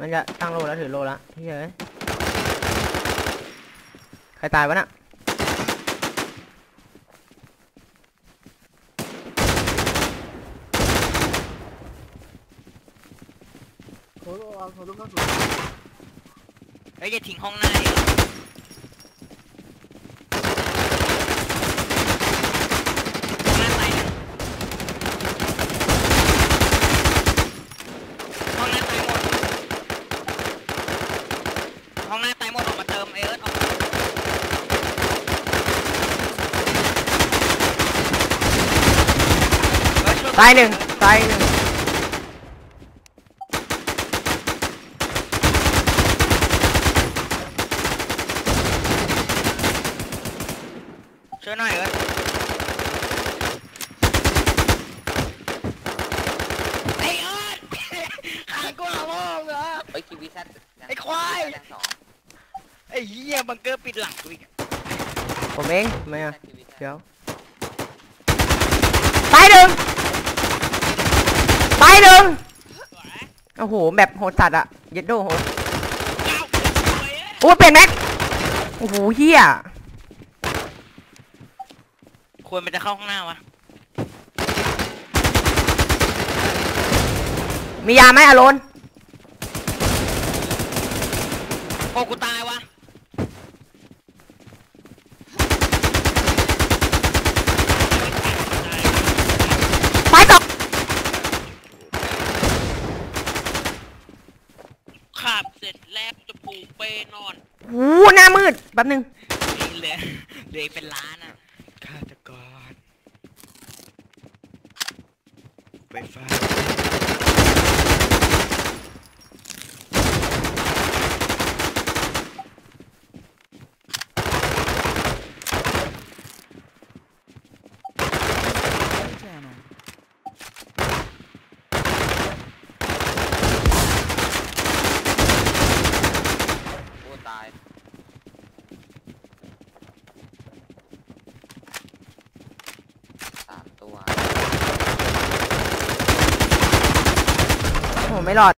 มันจะตั้งโลแล้วถือโลแล้วเฮ้ยใคร ตายวะน่ะเฮ้ยอย่าทิ้งห้องหน้าดิห้องหน้าตายหมด ห้องหน้าตายหมด ห้องหน้าตายหมดออกมาเติมเอิร์ธออกมาเฮ้ช่ว ตายหนึ่งตายหนึ่งช่วยหน่อยเอิร์ธไอ้เอิร์ธขังกูเหรอพ่อเหรอ เฮ้ยคิววีแซดไอ้ควายแซดสองไอ้เหี้ยบังเกอร์ปิดหลังกูอีกผมเองทำไมอะคิววีแซดเดี๋ยว ตายหนึ่งตายหนึ่งโอ้โหแบบโหดสัตว์อะเย็ดโดโหดโอ้ยเปลี่ยนแม็กโอ้โหเฮียควรมันจะเข้าข้างหน้าวะมียาไหมอารอนโอ้กูตายวะ ตายต่อ ขับเสร็จแล้วจะปลูกเปนอนโอ้โหหน้ามืดแป๊บนึงเหลือเหลืออีกเป็นล้านอะฆาตกรไปฟ้า โอ้ไม่หลอด